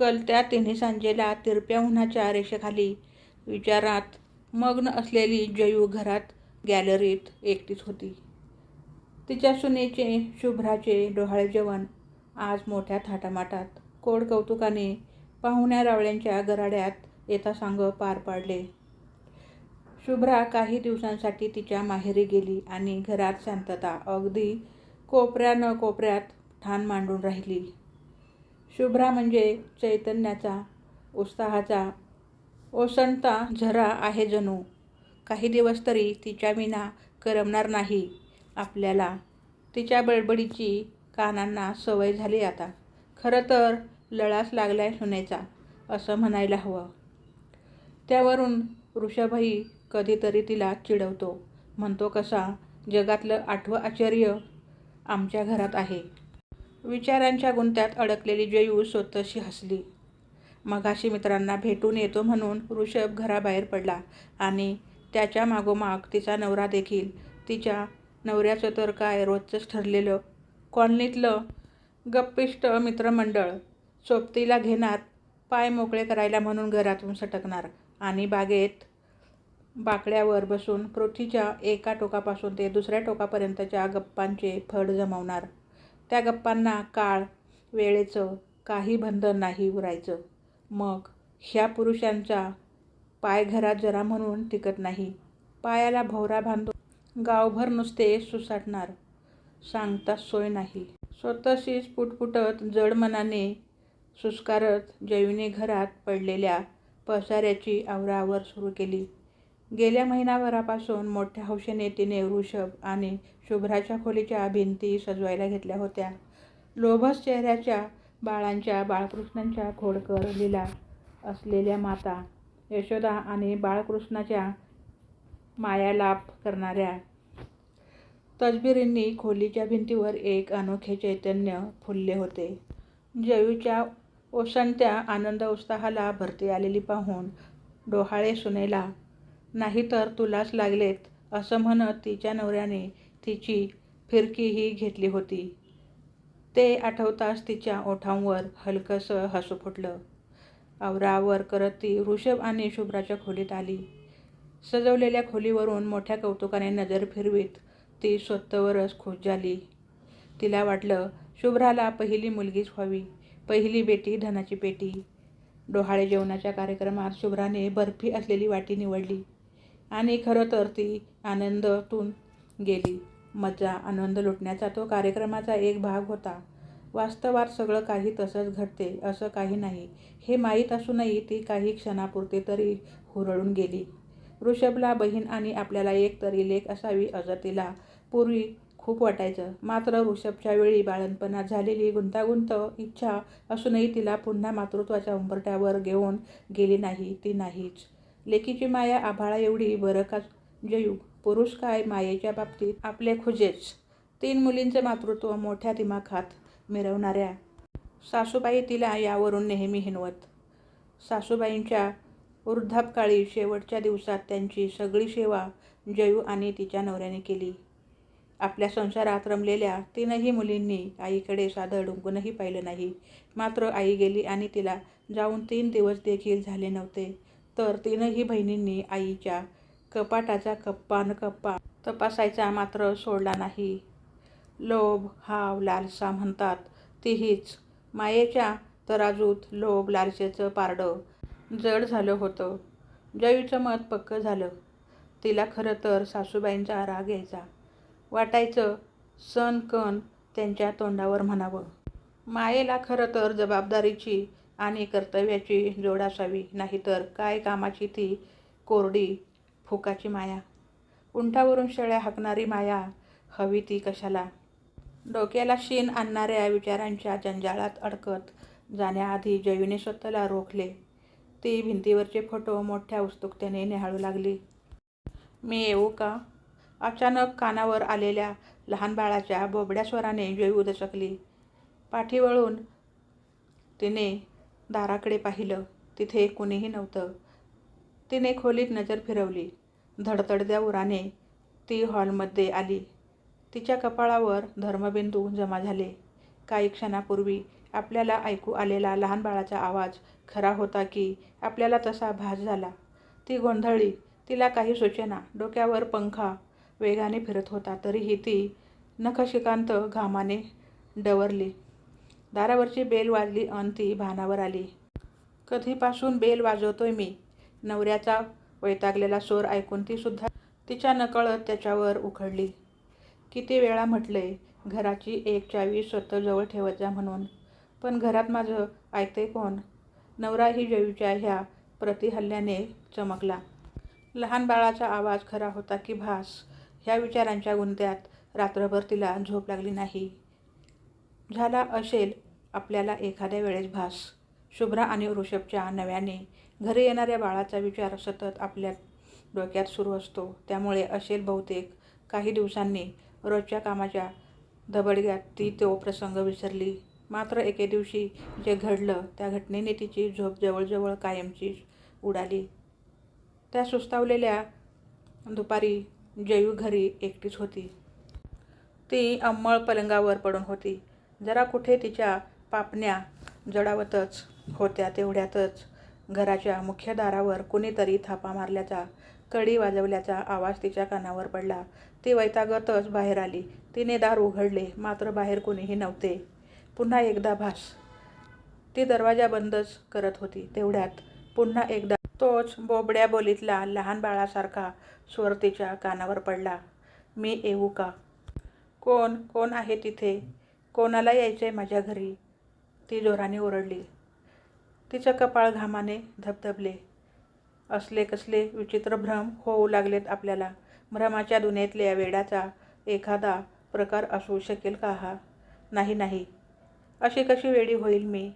कलत्या तिन्ही सांजेला तिरप्या उन्हाच्या रेषेखाली विचारात मग्न असलेली जयू घरात गॅलरीत एकटीच होती. तिच्या सुनेचे शुभ्राचे डोहाळे जेवण आज मोठ्या थाटामाटात कोड कौतुकाने पाहुण्या रावळ्यांच्या गराड्यात येता सांग पार पाडले. शुभ्रा काही दिवसांसाठी तिच्या माहेरी गेली आणि घरात शांतता अगदी कोपऱ्या न कोपऱ्यात ठाण मांडून राहिली. शुभ्रा म्हणजे चैतन्याचा उत्साहाचा ओसंता झरा आहे जणू. काही दिवस तरी तिच्या विना करमणार नाही आपल्याला. तिच्या बडबडीची कानांना सवय झाली आता. खरं तर लळास लागलाय सुनेचा असं म्हणायला हवं. त्यावरून ऋषभही कधीतरी तिला चिडवतो. म्हणतो कसा जगातलं आठवं आश्चर्य आमच्या घरात आहे. विचारांच्या गुंत्यात अडकलेली जयू स्वतःशी हसली. मगाशी मित्रांना भेटून येतो म्हणून ऋषभ घराबाहेर पडला आणि त्याच्या मागोमाग तिचा नवरा देखील. तिच्या नवऱ्याचं तर काय रोजचंच ठरलेलं. कॉलनीतलं गप्पिष्ट मित्रमंडळ सोबतीला घेणार पाय मोकळे करायला म्हणून घरातून सटकणार आणि बागेत बाकड्यावर बसून पृथ्वीच्या एका टोकापासून ते दुसऱ्या टोकापर्यंतच्या गप्पांचे फड जमवणार. त्या गप्पांना काळ वेळेचं काही बंधन नाही उरायचं. मग ह्या पुरुषांचा पाय घरात जरा म्हणून टिकत नाही. पायाला भोवरा बांधून गावभर नुसते सुसाटणार. सांगता सोय नाही. स्वतःशीच पुटपुटत जड मनाने सुस्कारत जयूने घरात पडलेल्या पसाऱ्याची आवरावर सुरू केली. गेल्या महिनाभरापासून मोठ्या हौशेने तिने ऋषभ आणि शुभ्राच्या खोलीच्या भिंती सजवायला घेतल्या होत्या. लोभस चेहऱ्याच्या बाळांच्या बाळकृष्णांच्या खोडकर लीला असलेल्या माता यशोदा आणि बाळकृष्णाच्या मायालाप करणाऱ्या तजबिरींनी खोलीच्या भिंतीवर एक अनोखे चैतन्य फुलले होते. जयूच्या ओसंत्या आनंद उत्साहाला भरती आलेली पाहून डोहाळे सुनेला नाहीतर तुलाच लागलेत असं म्हणत तिच्या नवऱ्याने तिची फिरकीही घेतली होती. ते आठवताच तिच्या ओठांवर हलकंसं हसू फुटलं. आवरावर करत ती ऋषभ आणि शुभ्राच्या खोलीत आली. सजवलेल्या खोलीवरून मोठ्या कौतुकाने नजर फिरवीत ती स्वतःवरच खुश झाली. तिला वाटलं शुभ्राला पहिली मुलगीच व्हावी पहिली बेटी धनाची पेटी डोहाळे जेवणाच्या कार्यक्रमात शुभ्राने बर्फी असलेली वाटी निवडली. आणि खरं तर ती आनंदातून गेली. मजा आनंद लुटण्याचा तो कार्यक्रमाचा एक भाग होता. वास्तवात सगळं काही तसंच घडते असं काही नाही. हे माहीत असूनही ती काही क्षणापुरते तरी हुरळून गेली. ऋषभला बहीण आणि आपल्याला एक तरी लेख असावी असं तिला पूर्वी खूप वाटायचं. मात्र ऋषभच्या वेळी बाळणपणात झालेली गुंतागुंत इच्छा असूनही तिला पुन्हा मातृत्वाच्या उंबरट्यावर घेऊन गेली नाही ती नाहीच. लेकीची माया आभाळा एवढी बरं का जयू? पुरुष काय मायेच्या बाबतीत आपले खुजेच. तीन मुलींचं मातृत्व मोठ्या दिमाखात मिरवणाऱ्या सासूबाई तिला यावरून नेहमी हिनवत सासूबाईंच्या वृद्धापकाळी शेवटच्या दिवसात त्यांची सगळी सेवा जयू आणि तिच्या नवऱ्याने केली. आपल्या संसारात रमलेल्या तीनही मुलींनी आईकडे साधं डुंकूनही पाहिलं नाही. मात्र आई गेली आणि तिला जाऊन तीन दिवस देखील झाले नव्हते. तर तीनही बहिणींनी आईच्या कपाटाचा कप्पा न कप्पा तपासायचा मात्र सोडला नाही. लोभ हाव लालसा म्हणतात तीहीच. मायेच्या तराजूत लोभ लालसेचं पारडं जड झालं होतं. जयूचं मत पक्कं झालं. तिला खरं तर सासूबाईंचा राग यायचा. वाटायचं सण कण त्यांच्या तोंडावर म्हणावं. मायेला खरं तर जबाबदारीची आणि कर्तव्याची जोड असावी नाहीतर काय कामाची ती कोरडी फुकाची माया. उंटावरून शेळ्या हाकणारी माया हवी ती कशाला? डोक्याला शीन आणणाऱ्या विचारांच्या जंजाळात अडकत जाण्याआधी जयूने स्वतःला रोखले. ती भिंतीवरचे फोटो मोठ्या उत्सुकतेने निहाळू लागली. मी येऊ का? अचानक कानावर आलेल्या लहान बाळाच्या बोबड्या स्वराने जयू दचकली पाठीवळून तिने दाराकडे पाहिलं तिथे कुणीही नव्हतं. तिने खोलीत नजर फिरवली. धडधडत्या उराने ती हॉलमध्ये आली. तिच्या कपाळावर धर्मबिंदू जमा झाले. काही क्षणापूर्वी आपल्याला ऐकू आलेला लहान बाळाचा आवाज खरा होता की आपल्याला तसा भास झाला. ती गोंधळली. तिला काही सूचना. डोक्यावर पंखा वेगाने फिरत होता. तरीही ती नखशिकांत घामाने डवरली. दारावरची बेल वाजली अन ती भानावर आली. कधीपासून बेल वाजवतोय मी? नवऱ्याचा वैतागलेला स्वर ऐकून ती सुद्धा तिच्या नकळत त्याच्यावर उखडली. किती वेळा म्हटलंय घराची एक चावी स्वतःजवळ ठेवत जा म्हणून. पण घरात माझं ऐकते कोण? नवरा ही जयूच्या ह्या प्रतिहल्ल्याने चमकला. लहान बाळाचा आवाज खरा होता की भास. ह्या विचारांच्या गुंत्यात रात्रभर तिला झोप लागली नाही. झाला असेल आपल्याला एखाद्या वेळेस भास. शुभ्रा आणि ऋषभच्या नव्याने घरी येणाऱ्या बाळाचा विचार सतत आपल्या डोक्यात सुरू असतो. त्यामुळे असेल बहुतेक काही दिवसांनी रोजच्या कामाच्या धबडग्यात ती तो प्रसंग विसरली. मात्र एके दिवशी जे घडलं त्या घटनेने तिची झोप जवळजवळ कायमची उडाली. त्या सुस्तावलेल्या दुपारी जयू घरी एकटीच होती. ती अंमळ पलंगावर पडून होती. जरा कुठे तिच्या पापण्या जडावतच होत्या तेवढ्यातच घराच्या मुख्य दारावर कुणीतरी थापा मारल्याचा कडी वाजवल्याचा आवाज तिच्या कानावर पडला. ती वैतागतच बाहेर आली. तिने दार उघडले मात्र बाहेर कोणीही नव्हते. पुन्हा एकदा भास. ती दरवाजा बंदच करत होती. तेवढ्यात पुन्हा एकदा तोच बोबड्या बोलीतला लहान बाळासारखा स्वर तिच्या कानावर पडला. मी येऊ का? कोण? कोण आहे तिथे? कोणाला यायचं आहे माझ्या घरी? ती जोराने ओरडली. तिचं कपाळ घामाने धबधबले. असले कसले विचित्र भ्रम होऊ लागलेत आपल्याला. भ्रमाच्या दुनियेतल्या वेडाचा एखादा प्रकार असू शकेल का हा? नाही नाही. अशी कशी वेडी होईल मी?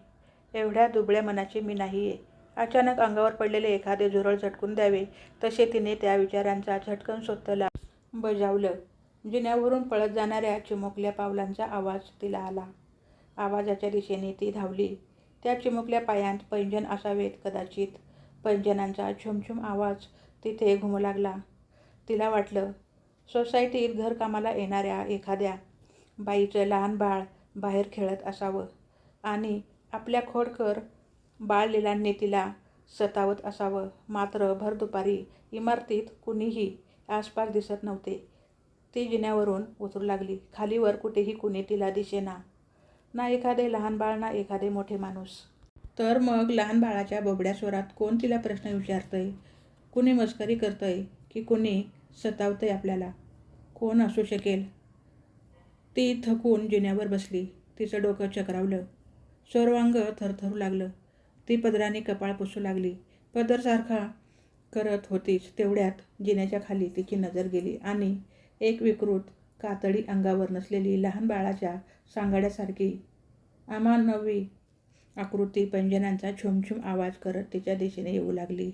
एवढ्या दुबळ्या मनाची मी नाही आहे अचानक अंगावर पडलेले एखादे झुरळ झटकून द्यावे तसे तिने त्या विचारांचा झटकन स्वतःला बजावलं. जिन्यावरून पळत जाणाऱ्या चिमुकल्या पावलांचा आवाज तिला आला. आवाजाच्या दिशेने ती धावली. त्या चिमुकल्या पायांत पैंजण असावेत कदाचित. पैंजणांचा झुमझुम आवाज तिथे घुमू लागला. तिला वाटलं सोसायटीत घरकामाला येणाऱ्या एखाद्या बाईचं लहान बाळ बाहेर खेळत असावं आणि आपल्या खोडकर बाळलीलांनी तिला सतावत असावं. मात्र भर दुपारी इमारतीत कुणीही आसपास दिसत नव्हते. ती जिन्यावरून उतरू लागली. खालीवर कुठेही कुणी तिला दिसेना ना. एखादे लहान बाळ ना एखादे मोठे माणूस. तर मग लहान बाळाच्या बोबड्या स्वरात कोण तिला प्रश्न विचारतंय? कुणी मस्करी करतंय की कुणी सतावतंय आपल्याला? कोण असू शकेल? ती थकून जिन्यावर बसली. तिचं डोकं चक्रावलं. सर्वांग थरथरू लागलं. ती पदराने कपाळ पुसू लागली. पदरसारखा करत होतीच. तेवढ्यात जिन्याच्या खाली तिची नजर गेली आणि एक विकृत कातडी अंगावर नसलेली लहान बाळाच्या सांगाड्यासारखी अमानवी आकृती पंजनांचा छुमछुम आवाज करत तिच्या दिशेने येऊ लागली.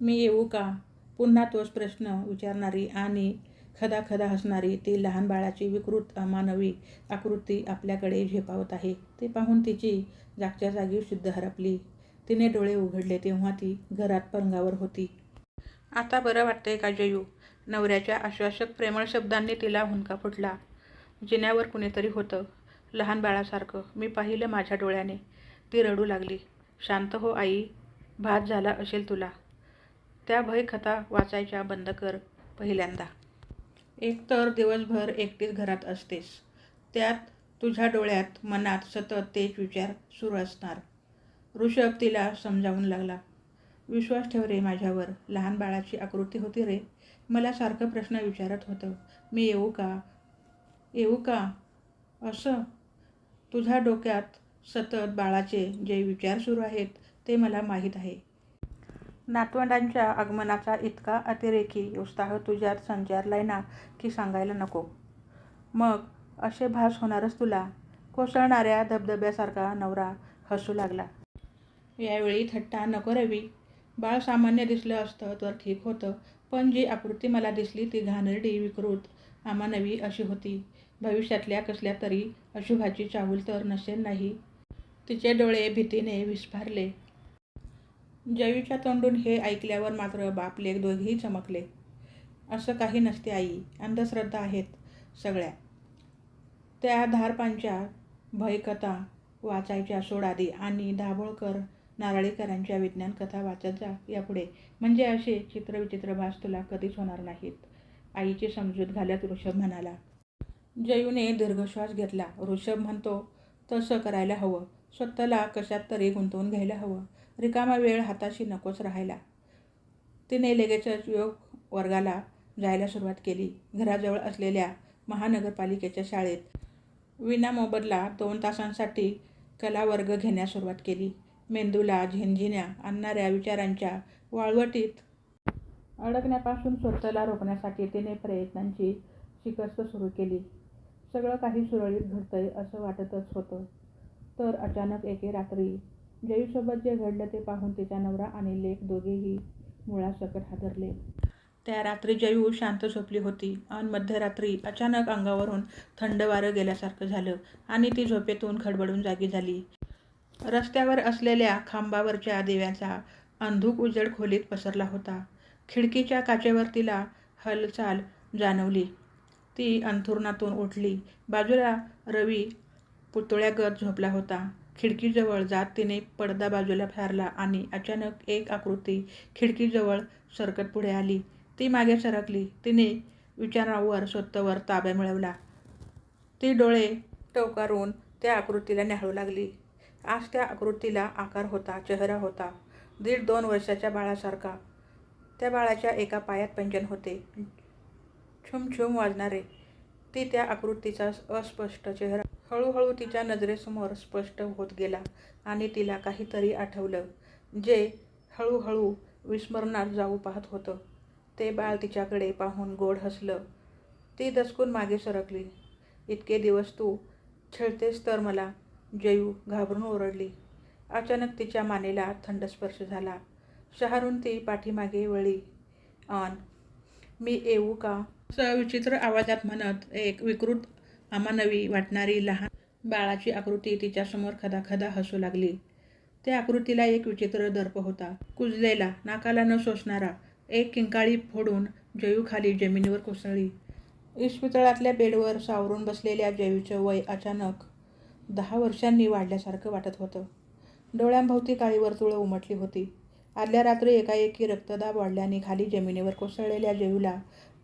मी येऊ का? पुन्हा तोच प्रश्न विचारणारी आणि खदाखदा हसणारी ती लहान बाळाची विकृत अमानवी आकृती आपल्याकडे झेपावत आहे ते पाहून तिची जागच्या जागी शुद्ध हरपली. तिने डोळे उघडले तेव्हा ती घरात पलंगावर होती. आता बरं वाटतंय का जयू? नवऱ्याच्या आश्वासक प्रेमळ शब्दांनी तिला हुंका फुटला. जिन्यावर कुणीतरी होतं. लहान बाळासारखं. मी पाहिलं माझ्या डोळ्याने. ती रडू लागली. शांत हो आई. भात झाला असेल तुला. त्या भयकथा वाचायच्या बंद कर पहिल्यांदा. एकतर दिवसभर एकटीच घरात असतेस. त्यात तुझ्या डोळ्यात मनात सतत तेच विचार सुरू असणार. ऋषभ तिला समजावून लागला. विश्वास ठेव रे माझ्यावर. लहान बाळाची आकृती होती रे. मला सारखं प्रश्न विचारत होतं. मी येऊ का? येऊ का? असं. तुझ्या डोक्यात सतत बाळाचे जे विचार सुरू आहेत ते मला माहीत आहे. नातवंडांच्या आगमनाचा इतका अतिरेकी उत्साह तुझ्यात संचारलाय ना की सांगायला नको. मग असे भास होणारच तुला. कोसळणाऱ्या धबधब्यासारखा नवरा हसू लागला. यावेळी थट्टा नको रवी. बाळ सामान्य दिसलं असतं तर ठीक होतं पण जी आकृती मला दिसली ती घाणेरडी विकृत. अमानवी अशी होती. भविष्यातल्या कसल्या तरी अशुभाची चाहूल तर नसेल नाही. तिचे डोळे भीतीने विस्फारले. जयूच्या तोंडून हे ऐकल्यावर मात्र बापले दोघेही चमकले. असं काही नसते आई अंधश्रद्धा आहेत सगळ्या. त्या धारपांच्या भयकथा वाचायच्या सोडादी आणि दाभोळकर नारळीकरांच्या विज्ञान कथा वाचत जा यापुढे. म्हणजे असे चित्रविचित्र भास तुला कधीच होणार नाहीत. आईची समजूत घालत ऋषभ म्हणाला. जयूने दीर्घश्वास घेतला. ऋषभ म्हणतो तसं करायला हवं. स्वतःला कशात तरी गुंतवून घ्यायला हवं. रिकामा वेळ हाताशी नकोच राहायला. तिने लगेचच योग वर्गाला जायला सुरुवात केली. घराजवळ असलेल्या महानगरपालिकेच्या शाळेत विना मोबदला दोन तासांसाठी कला वर्ग घेण्यास सुरुवात केली. मेंदूला झिंझिण्या आणणाऱ्या विचारांच्या वाळवटीत. अडकण्यापासून स्वतःला रोखण्यासाठी तिने प्रयत्नांची शिकस्त सुरू केली. सगळं काही सुरळीत घडतंय असं वाटतच होतं. तर अचानक एके रात्री जयूसोबत जे घडलं ते पाहून तिचा नवरा आणि लेख दोघेही मुळासकट हादरले. त्या रात्री जयू शांत झोपली होती आणि मध्यरात्री अचानक अंगावरून थंड वारं गेल्यासारखं झालं आणि ती झोपेतून खडबडून जागी झाली. रस्त्यावर असलेल्या खांबावरच्या दिव्याचा अंधुक उजेड खोलीत पसरला होता. खिडकीच्या काचेवर तिला हलचाल जाणवली. ती अंथरुणातून उठली. बाजूला रवी पुतळ्यागत झोपला होता. खिडकीजवळ जात तिने पडदा बाजूला फारला आणि अचानक एक आकृती खिडकीजवळ सरकत पुढे आली. ती मागे सरकली. तिने विचारावर स्वतःवर ताबा मिळवला. ती डोळे टवकारून त्या आकृतीला न्याहाळू लागली. आज त्या आकृतीला आकार होता चेहरा होता. दीड दोन वर्षाच्या बाळासारखा. त्या बाळाच्या एका पायात पंजन होते. छुमछुम वाजणारे. ती त्या आकृतीचा अस्पष्ट चेहरा. हळूहळू तिच्या नजरेसमोर स्पष्ट होत गेला आणि तिला काहीतरी आठवलं जे हळूहळू विस्मरणात जाऊ पाहत होतं. ते बाळ तिच्याकडे पाहून गोड हसलं. ती दचकून मागे सरकली. इतके दिवस तू छळतेस तर मला जयू घाबरून ओरडली. अचानक तिच्या मानेला थंड स्पर्श झाला. शहारून ती पाठीमागे वळी ऑन मी येऊ का? असं विचित्र आवाजात म्हणत एक विकृत अमानवी वाटणारी लहान बाळाची आकृती तिच्यासमोर खदाखदा हसू लागली. त्या आकृतीला एक विचित्र दर्प होता. कुजलेला नाकाला न सोसणारा एक किंकाळी फोडून जयू खाली जमिनीवर कोसळली. इस्पितळातल्या बेडवर सावरून बसलेल्या जयूचं वय अचानक दहा वर्षांनी वाढल्यासारखं वाटत होतं. डोळ्यांभोवती काळी वर्तुळं उमटली होती. आदल्या रात्री एकाएकी रक्तदाब वाढल्याने खाली जमिनीवर कोसळलेल्या जेवीला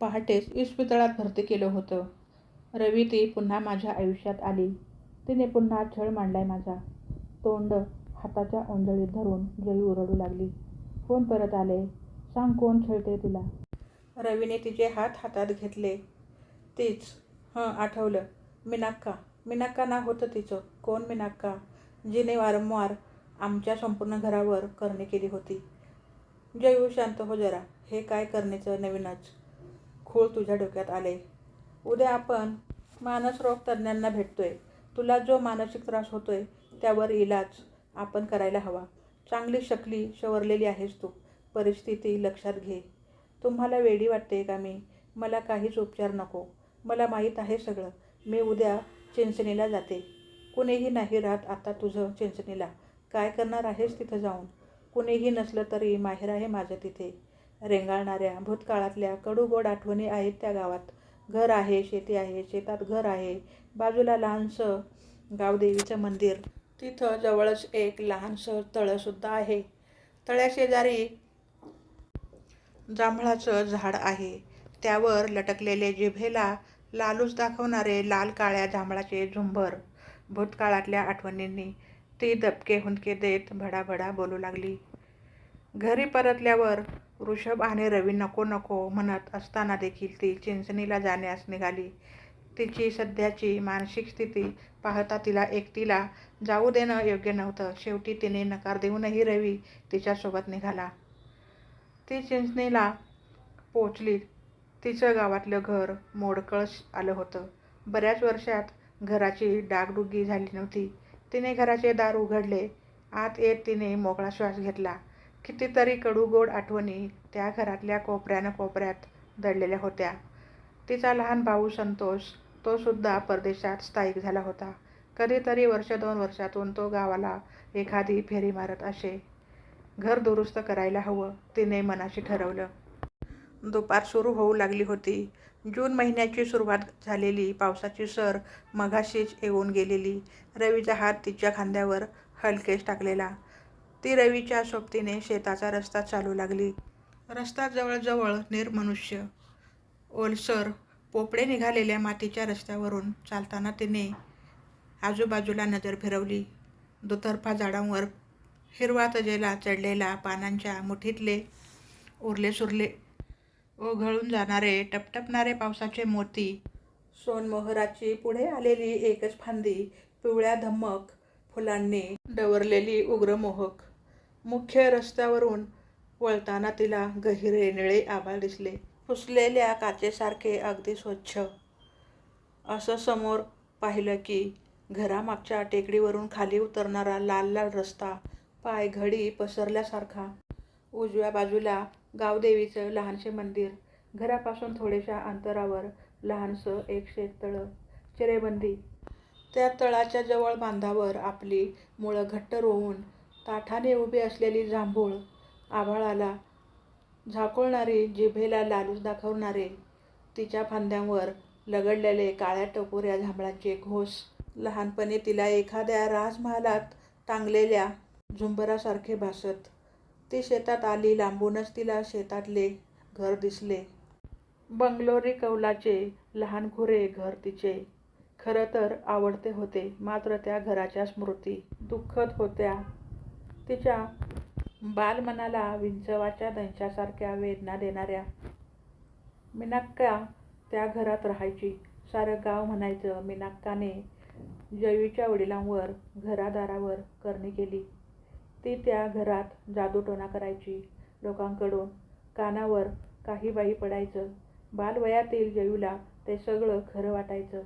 पहाटेच इस्पितळात भरती केलं होतं. रवी ती पुन्हा माझ्या आयुष्यात आली. तिने पुन्हा छळ मांडलाय माझा. तोंड हाताच्या ओंजळीत धरून जयू ओरडू लागली. कोण परत आले. सांग कोण छळते तुला? रवीने तिचे हात हातात घेतले. तीच. हं आठवलं. मिनाक्का. मिनाक्का ना होतं तिचं. कोण मिनाक्का? जिने वारंवार आमच्या संपूर्ण घरावर करणे केली होती. जयू शांत हो जरा. हे काय करणेचं नवीनच? खूळ तुझ्या डोक्यात आले. उद्या आपण मानसरोग तज्ज्ञांना भेटतोय. तुला जो मानसिक त्रास होतोय त्यावर इलाज आपण करायला हवा. चांगली शकली शवरलेली आहेस तू. परिस्थिती लक्षात घे. तुम्हाला वेडी वाटते का मी? मला काहीच उपचार नको. मला माहीत आहे सगळं. मी उद्या चिंचणीला जाते. कुणीही नाही राहत आता तुझं चिंचणीला. काय करणार आहेस तिथं जाऊन? कुणीही नसलं तरी माहेर आहे माझं तिथे. रेंगाळणाऱ्या भूतकाळातल्या कडूगोड आठवणी आहेत त्या गावात. घर आहे शेती आहे शेतात घर आहे. बाजूला लहानसं गावदेवीचं मंदिर. तिथं जवळच एक लहानसं तळंसुद्धा आहे. तळ्याशेजारी जांभळाचं झाड आहे. त्यावर लटकलेले जिभेला लालूच दाखवणारे लाल काळ्या जांभळाचे झुंबर भूतकाळातल्या आठवणींनी ती दबके हुंदके देत भडाभडा बोलू लागली. घरी परतल्यावर ऋषभ आणि रवी नको नको म्हणत असताना देखील ती चिंचणीला जाण्यास निघाली. तिची सध्याची मानसिक स्थिती पाहता तिला एकटीला जाऊ देणं योग्य नव्हतं. शेवटी तिने नकार देऊनही रवी तिच्यासोबत निघाला. ती चिंचणीला पोचली. तिचं गावातलं घर मोडकळश आलं होतं. बऱ्याच वर्षात घराची डागडुगी झाली नव्हती. तिने घराचे दार उघडले. आत येत तिने मोकळा श्वास घेतला. कितीतरी कडूगोड आठवणी त्या घरातल्या कोपऱ्यानं कोपऱ्यात दडलेल्या होत्या. तिचा लहान भाऊ संतोष तो सुद्धा परदेशात स्थायिक झाला होता. कधीतरी वर्ष दोन वर्षातून तो गावाला एखादी फेरी मारत असे. घर दुरुस्त करायला हवं तिने मनाशी ठरवलं. दुपार सुरू होऊ लागली होती जून महिन्याची सुरुवात झालेली पावसाची सर मघाशीच येऊन गेलेली. रवीचा हात तिच्या खांद्यावर हलकेच टाकलेला. ती रवीच्या सोबतीने शेताचा रस्ता चालू लागली. रस्ता जवळजवळ निर्मनुष्य. ओलसर, पोपडे निघालेल्या मातीच्या रस्त्यावरून चालताना तिने आजूबाजूला नजर फिरवली. दुतर्फा झाडांवर हिरवा तजेला चढलेला, पानांच्या मुठीतले उरले सुरले ओघळून जाणारे, टपटपणारे पावसाचे मोती. सोनमोहराची पुढे आलेली एकच फांदी पिवळ्या धम्मक फुलांनी डवरलेली उग्रमोहक. मुख्य रस्त्यावरून वळताना तिला गहिरे निळे आभाळ दिसले. पुसलेल्या काचेसारखे, अगदी स्वच्छ. असं समोर पाहिलं की घरामागच्या टेकडीवरून खाली उतरणारा लाल लाल रस्ता पायघडी पसरल्यासारखा. उजव्या बाजूला गावदेवीचं लहानसे मंदिर. घरापासून थोड्याशा अंतरावर लहानसं एक शेततळं. चिरेबंदी. त्या तळाच्या जवळ बांधावर आपली मुळं घट्ट रोवून ताठाने उभी असलेली जांभूळ. आभाळाला झाकोळणारी, जिभेला लालूच दाखवणारे तिच्या फांद्यांवर लगडलेले काळ्या-टपोऱ्या झांबळाचे घोस लहानपणी तिला एखाद्या राजमहालात टांगलेल्या झुंबरासारखे भासत. ती शेतात आली. लांबूनच तिला शेतातले घर दिसले. बंगलोरी कौलाचे लहान घुरे घर तिचे खरं तर आवडते होते. मात्र त्या घराच्या स्मृती दुःखद होत्या. तिच्या बालमनाला विंचवाच्या दंशासारख्या वेदना देणाऱ्या. मिनाक्का त्या घरात राहायची. सारं गाव म्हणायचं मिनाक्काने जयूच्या वडिलांवर, घरादारावर करणी केली. ती त्या घरात जादूटोणा करायची. लोकांकडून कानावर काही बाई पडायचं. बालवयातील जयूला ते सगळं खरं वाटायचं.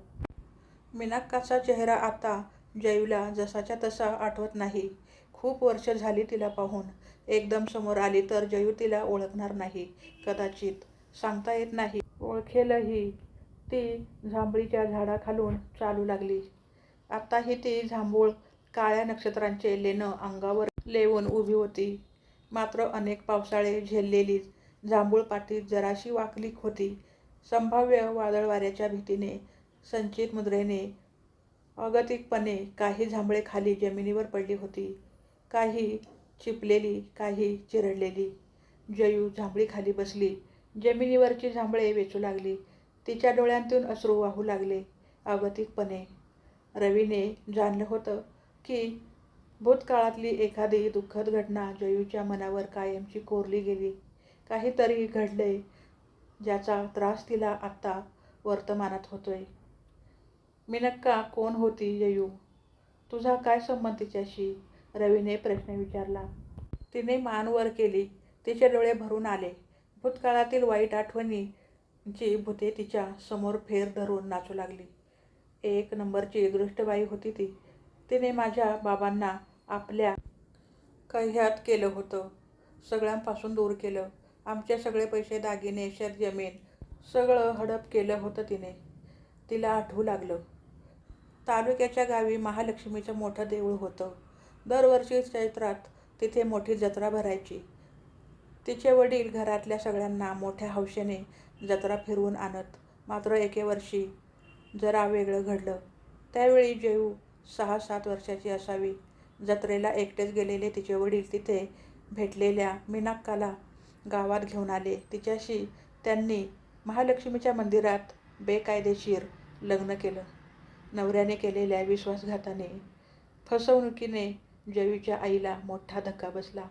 मिनाक्काचा चेहरा आता जयूला जसाच्या तसा आठवत नाही. खूप वर्षं झाली तिला पाहून. एकदम समोर आली तर जयू तिला ओळखणार नाही. कदाचित. सांगता येत नाही. ओळखेलही. ती जांभळीच्या झाडाखालून चालू लागली. आत्ताही ती जांभूळ काळ्या नक्षत्रांचे लेणं अंगावर लेवून उभी होती. मात्र अनेक पावसाळे झेललेलीच जांभूळ पाटीत जराशी वाकलीक होती. संभाव्य वादळवाऱ्याच्या भीतीने, संचित मुद्रेने, अगतिकपणे काही जांभळे खाली जमिनीवर पडली होती. काही चिपलेली, काही चिरडलेली. जयू जांभळीखाली बसली. जमिनीवरची जांभळे वेचू लागली. तिच्या डोळ्यांतून अश्रू वाहू लागले. अगतिकपणे. रवीने जाणलं होतं की भूतकाळातली एखादी दुःखद घटना जयूच्या मनावर कायमची कोरली गेली. काहीतरी घडले ज्याचा त्रास तिला आत्ता वर्तमानात होतोय. मिनक्का कोण होती जयू? तुझा काय संबंध तिच्याशी? रवीने प्रश्न विचारला. तिने मान वर केली. तिचे डोळे भरून आले. भूतकाळातील वाईट आठवणींची भुते तिच्या समोर फेर धरून नाचू लागली. एक नंबरची दृष्टबाई होती ती. तिने माझ्या बाबांना आपल्या कह्यात केलं होतं. सगळ्यांपासून दूर केलं. आमचे सगळे पैसे, दागिने, शेतजमीन सगळं हडप केलं होतं तिने. तिला आठवू लागलं. तालुक्याच्या गावी महालक्ष्मीचं मोठं देऊळ होतं. दरवर्षी चैत्रात तिथे मोठी जत्रा भरायची. तिचे वडील घरातल्या सगळ्यांना मोठ्या हौशेने जत्रा फिरवून आणत. मात्र एके वर्षी जरा वेगळं घडलं. त्यावेळी जेऊ सहा-सात वर्षाची असावी. जत्रेला एकटेच गेलेले तिचे वडील तिथे भेटलेल्या मीनाक्काला गावात घेऊन आले. तिच्याशी त्यांनी महालक्ष्मीच्या मंदिरात बेकायदेशीर लग्न केलं. नवऱ्याने केलेल्या विश्वासघाताने, फसवणुकीने जयूच्या आईला मोठा धक्का बसला.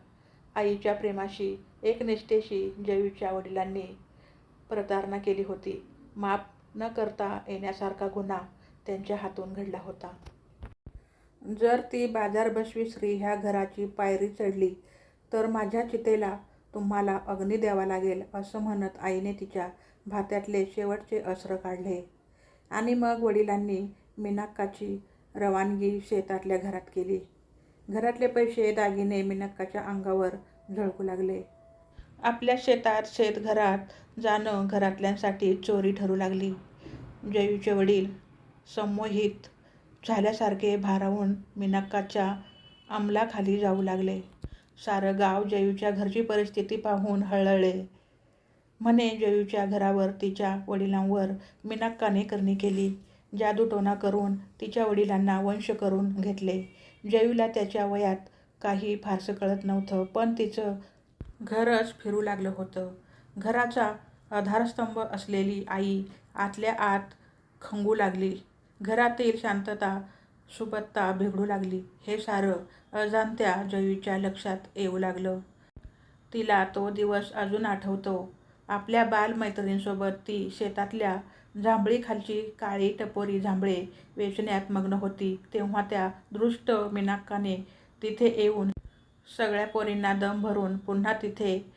आईच्या प्रेमाशी, एकनिष्ठेशी जयूच्या वडिलांनी प्रतारणा केली होती. माप न करता येण्यासारखा गुन्हा त्यांच्या हातून घडला होता. जर ती बाजारबशवी स्त्री ह्या घराची पायरी चढली तर माझ्या चितेला तुम्हाला अग्नी द्यावा लागेल असं म्हणत आईने तिच्या भात्यातले शेवटचे अस्त्र काढले. आणि मग वडिलांनी मिनाक्काची रवानगी शेतातल्या घरात केली. घरातले पैसे, दागिने मिनक्काच्या अंगावर झळकू लागले. आपल्या शेतात, शेतघरात जाणं घरातल्यांसाठी चोरी ठरू लागली. जयूचे वडील संमोहित झाल्यासारखे भारावून मिनाक्काच्या अंमलाखाली जाऊ लागले. सारं गाव जयूच्या घरची परिस्थिती पाहून हळहळले. म्हणे जयूच्या घरावर तिच्या वडिलांवर मिनाक्काने करणी केली जादूटोणा करून तिच्या वडिलांना वंश करून घेतले जयूला त्याच्या वयात काही फारसं कळत नव्हतं पण तिचं घरच फिरू लागलं होतं घराचा आधारस्तंभ असलेली आई आतल्या आत खंगू लागली घरातील शांतता सुबत्ता बिघडू लागली. हे सारं अजाणत्या जयूच्या लक्षात येऊ लागलं. तिला तो दिवस अजून आठवतो. आपल्या बालमैत्रिणींसोबत ती शेतातल्या जांभळीखालची काळी टपोरी जांभळे वेचण्यात मग्न होती. तेव्हा त्या दृष्ट मिनाक्काने तिथे येऊन सगळ्या पोरींना दम भरून पुन्हा तिथे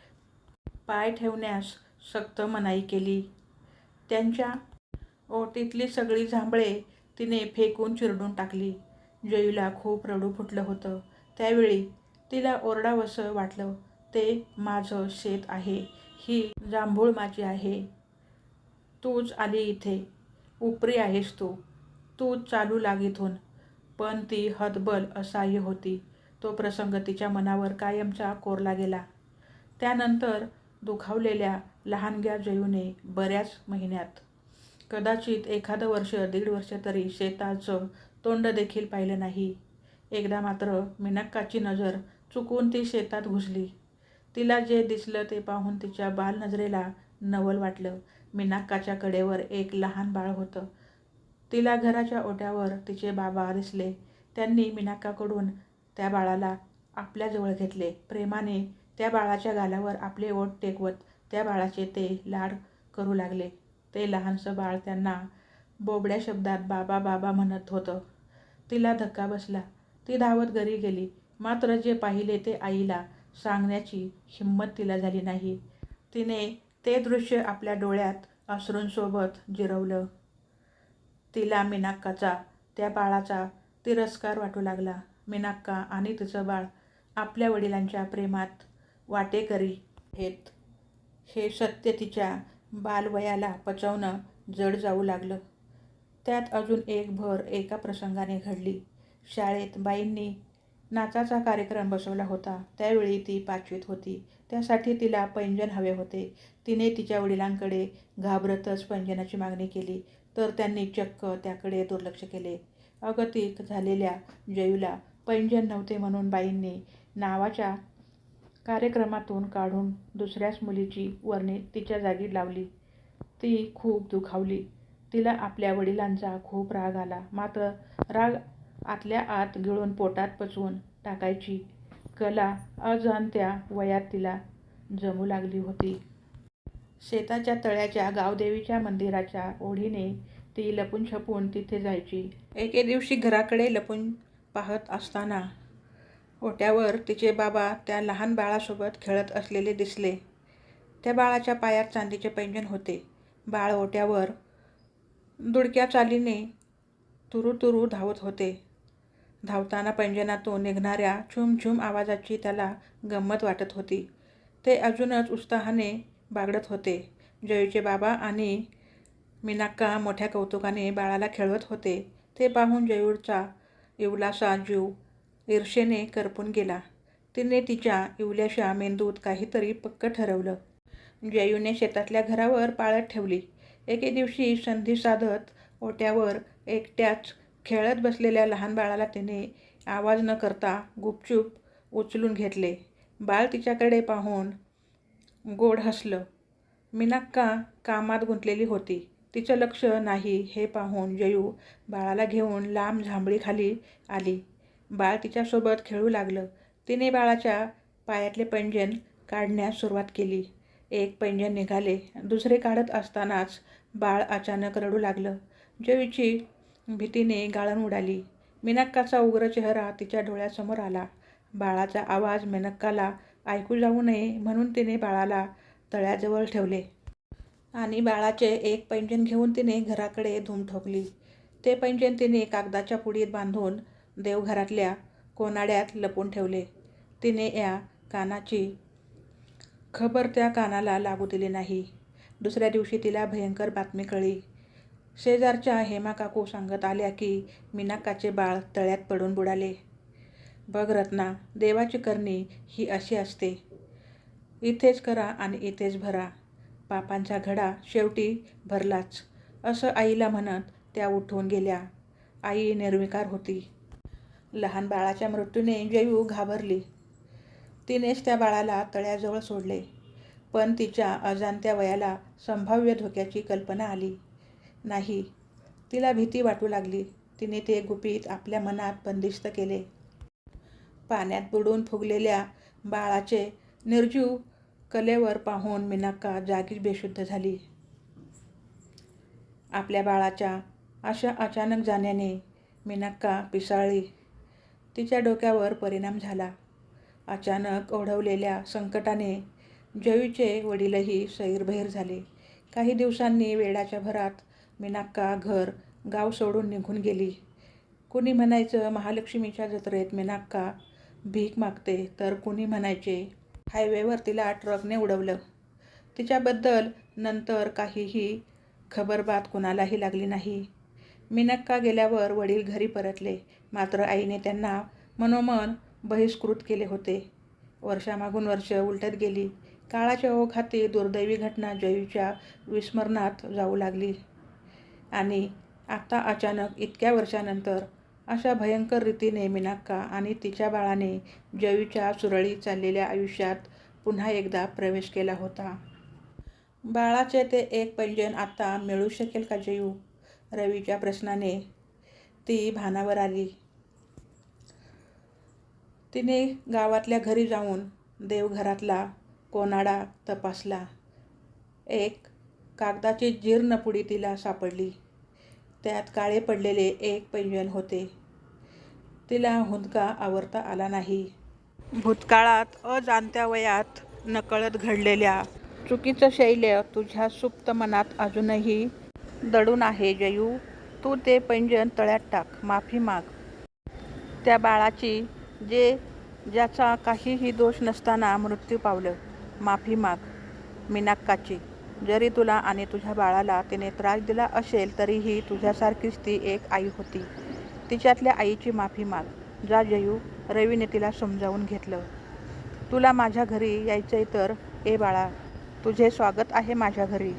पाय ठेवण्यास सक्त मनाई केली. त्यांच्या ओटीतली सगळी जांभळे तिने फेकून चिरडून टाकली. जयूला खूप रडू फुटलं होतं. त्यावेळी तिला ओरडावंसं वाटलं ते माझं शेत आहे. ही जांभूळ माझी आहे. तूच आली इथे. उपरी आहेस तू. तूच चालू लाग इथून पण ती हतबल असाही होती. तो प्रसंग तिच्या मनावर कायमचा कोरला गेला. त्यानंतर दुखावलेल्या लहानग्या जयूने बऱ्याच महिन्यात कदाचित एखादं वर्ष दीड वर्ष तरी शेताचं तोंड देखील पाहिलं नाही. एकदा मात्र मिनक्काची नजर चुकून ती शेतात घुसली. तिला जे दिसलं ते पाहून तिच्या बालनजरेला नवल वाटलं. मिनाक्काच्या कडेवर एक लहान बाळ होतं. तिला घराच्या ओट्यावर तिचे बाबा दिसले. त्यांनी मिनाक्काकडून त्या बाळाला आपल्याजवळ घेतले. प्रेमाने त्या बाळाच्या गालावर आपले ओट टेकवत त्या बाळाचे ते लाड करू लागले. ते लहानसं बाळ त्यांना बोबड्या शब्दात बाबा बाबा म्हणत होतं. तिला धक्का बसला. ती धावत घरी गेली. मात्र जे पाहिले ते आईला सांगण्याची हिंमत तिला झाली नाही. तिने ते दृश्य आपल्या डोळ्यात अश्रूंसोबत जिरवलं. तिला मिनाक्काचा त्या बाळाचा तिरस्कार वाटू लागला. मिनाक्का आणि तिचं बाळ आपल्या वडिलांच्या प्रेमात वाटेकरी आहेत. हे सत्य तिच्या बालवयाला पचवणं जड जाऊ लागलं. त्यात अजून एक भर एका प्रसंगाने घडली. शाळेत बाईंनी नाचाचा कार्यक्रम बसवला होता. त्यावेळी ती पाचवीत होती. त्यासाठी तिला पैंजण हवे होते. तिने तिच्या वडिलांकडे घाबरतच पैंजणाची मागणी केली. तर त्यांनी चक्क त्याकडे दुर्लक्ष केले. अगतिक झालेल्या जयूला पैंजण नव्हते म्हणून बाईंनी नावाच्या कार्यक्रमातून काढून दुसऱ्याच मुलीची वर्णी तिच्या जागी लावली. ती खूप दुखावली. तिला आपल्या वडिलांचा खूप राग आला. मात्र राग आतल्या आत गिळून पोटात पचवून टाकायची. कला अजाणत्या वयात तिला जमू लागली होती. शेताच्या तळ्याच्या गावदेवीच्या मंदिराच्या ओढीने ती लपून छपून तिथे जायची. एके दिवशी घराकडे लपून पाहत असताना ओट्यावर तिचे बाबा त्या लहान बाळासोबत खेळत असलेले दिसले. त्या बाळाच्या पायात चांदीचे पैंजण होते. बाळ ओट्यावर दुडक्या चालीने तुरू तुरू धावत होते. धावताना पैंजणातून निघणाऱ्या छुम आवाजाची त्याला गंमत वाटत होती. ते अजूनच उत्साहाने बागडत होते. जयूचे बाबा आणि मिनाक्का मोठ्या कौतुकाने बाळाला खेळवत होते. ते पाहून जयूरचा इवलासा जीव ईर्षेने करपून गेला. तिने तिच्या इवल्याशा मेंदूत काहीतरी पक्क ठरवलं. जयूने शेतातल्या घरावर पाळत ठेवली. एके दिवशी संधी साधत ओट्यावर एकट्याच खेळत बसलेल्या लहान बाळाला तिने आवाज न करता गुपचूप उचलून घेतले. बाळ तिच्याकडे पाहून गोड हसलं. मिनाक्का कामात गुंतलेली होती. तिचं लक्ष नाही हे पाहून जयू बाळाला घेऊन लांब झांबळीखाली आली. बाळ तिच्यासोबत खेळू लागलं. तिने बाळाच्या पायातले पैंजण काढण्यास सुरुवात केली. एक पैंजण निघाले. दुसरे काढत असतानाच बाळ अचानक रडू लागलं. जवीची भीतीने गाळण उडाली. मिनक्काचा उग्र चेहरा तिच्या डोळ्यासमोर आला. बाळाचा आवाज मेनक्काला ऐकू जाऊ नये म्हणून तिने बाळाला तळ्याजवळ ठेवले. आणि बाळाचे एक पैंजण घेऊन तिने घराकडे धूम ठोकली. ते पैंजण तिने कागदाच्या पुडीत बांधून देवघरातल्या कोनाड्यात लपून ठेवले. तिने या कानाची खबर त्या कानाला लागू दिली नाही. दुसऱ्या दिवशी तिला भयंकर बातमी कळली. शेजारच्या हेमा काकू सांगत आल्या की मीनाकाचे बाळ तळ्यात पडून बुडाले. बघ रत्ना देवाची करणी ही अशी असते. इथेच करा आणि इथेच भरा. पापांचा घडा शेवटी भरलाच असं आईला म्हणत त्या उठून गेल्या. आई निर्विकार होती. लहान बाळाच्या मृत्यूने जयू घाबरली. तिनेच त्या बाळाला तळ्याजवळ सोडले. पण तिच्या अजाणत्या वयाला संभाव्य धोक्याची कल्पना आली. नाही तिला भीती वाटू लागली. तिने ते गुपित आपल्या मनात बंदिस्त केले. पाण्यात बुडून फुगलेल्या बाळाचे निर्जीव कलेवर पाहून मिनाक्का जागीच बेशुद्ध झाली. आपल्या बाळाच्या अशा अचानक जाण्याने मिनाक्का पिसाळली. तिच्या डोक्यावर परिणाम झाला. अचानक ओढवलेल्या संकटाने जयूचे वडीलही सैरभैर झाले. काही दिवसांनी वेळाच्या भरात मिनाक्का घर गाव सोडून निघून गेली. कुणी म्हणायचं महालक्ष्मीच्या जत्रेत मिनाक्का भीक मागते तर कुणी म्हणायचे हायवेवर तिला ट्रकने उडवलं. तिच्याबद्दल नंतर काहीही खबरबात कुणालाही लागली नाही. मिनक्का गेल्यावर वडील घरी परतले. मात्र आईने त्यांना मनोमन बहिष्कृत केले होते. वर्षामागून वर्ष उलटत गेली. काळाच्या ओघाती दुर्दैवी घटना जयूच्या विस्मरणात जाऊ लागली. आणि आता अचानक इतक्या वर्षानंतर अशा भयंकर रीतीने मिनाक्का आणि तिच्या बाळाने जयूच्या सुरळीत चाललेल्या आयुष्यात पुन्हा एकदा प्रवेश केला होता. बाळाचे ते एक पैंजण आता मिळू शकेल का जयू? रवीच्या प्रश्नाने ती भानावर आली. तिने गावातल्या घरी जाऊन देवघरातला कोनाडा तपासला. एक कागदाची जीर्ण पुडी तिला सापडली. त्यात काळे पडलेले एक पैंजण होते. तिला हुंदका आवरता आला नाही. भूतकाळात अजाणत्या वयात नकळत घडलेल्या चुकीचं शैल्य तुझ्या सुप्त मनात अजूनही दडून आहे जयू. तू ते पैंजण तळ्यात टाक माफी माग. त्या बाळाची जे ज्याचा काहीही दोष नसताना मृत्यू पावलं माफी माग मिनाक्काची. जरी तुला आणि तुझ्या बाळाला तिने त्रास दिला असेल तरीही तुझ्यासारखीच ती एक आई होती. तिच्यातल्या आईची माफी माग जा जयू रवीने तिला समजावून घेतलं. तुला माझ्या घरी यायचंय तर ए बाळा तुझे स्वागत आहे माझ्या घरी.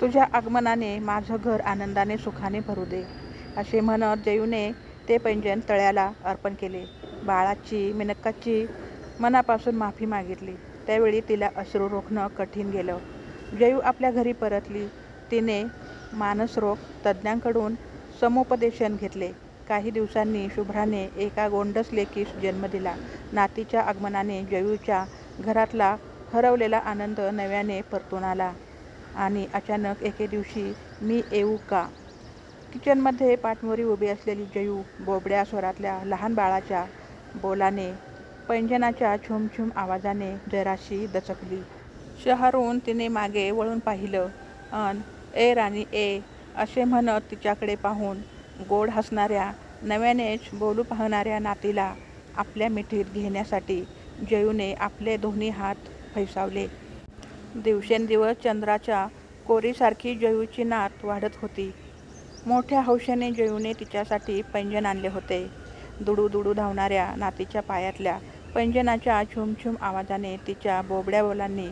तुझ्या आगमनाने माझं घर आनंदाने सुखाने भरू दे असे म्हणत जयूने ते पैंजन तळ्याला अर्पण केले. बाळाची मिनक्काची मनापासून माफी मागितली. त्यावेळी तिला अश्रू रोखणं कठीण गेलं. जयू आपल्या घरी परतली. तिने मानसरोग तज्ज्ञांकडून समुपदेशन घेतले. काही दिवसांनी शुभ्राने एका गोंडस लेखीस जन्म दिला. नातीच्या आगमनाने जयूच्या घरातला हरवलेला आनंद नव्याने परतून आला. आणि अचानक एके दिवशी मी येऊ का? किचनमध्ये पाठमोरी उभी असलेली जयू बोबड्या स्वरातल्या लहान बाळाच्या बोलाने पैंजनाच्या झुमझुम आवाजाने जराशी दचकली. शहरून तिने मागे वळून पाहिलं अन ए राणी ए असे म्हणत तिच्याकडे पाहून गोड हसणाऱ्या नव्यानेच बोलू पाहणाऱ्या नातीला आपल्या मिठीत घेण्यासाठी जयूने आपले दोन्ही हात फैसावले. दिवसेंदिवस चंद्राच्या कोरीसारखी जयूची नात वाढत होती. मोठ्या हौशेने जयूने तिच्यासाठी पैंजण आणले होते. दुडू दुडू धावणाऱ्या नातीच्या पायातल्या पैंजनाच्या छुमछुम आवाजाने तिच्या बोबड्या बोलांनी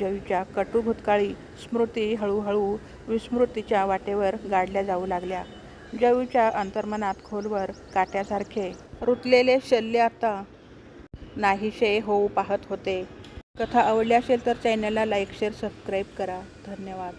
जयूच्या कटू भूतकाळी स्मृती हळूहळू विस्मृतीच्या वाटेवर गाडल्या जाऊ लागल्या. जयूच्या अंतर्मनात खोलवर काट्यासारखे रुतलेले शल्य आता नाहीसे होऊ पाहत होते. कथा आवडली असेल तर चॅनलला लाईक शेअर सबस्क्राईब करा. धन्यवाद.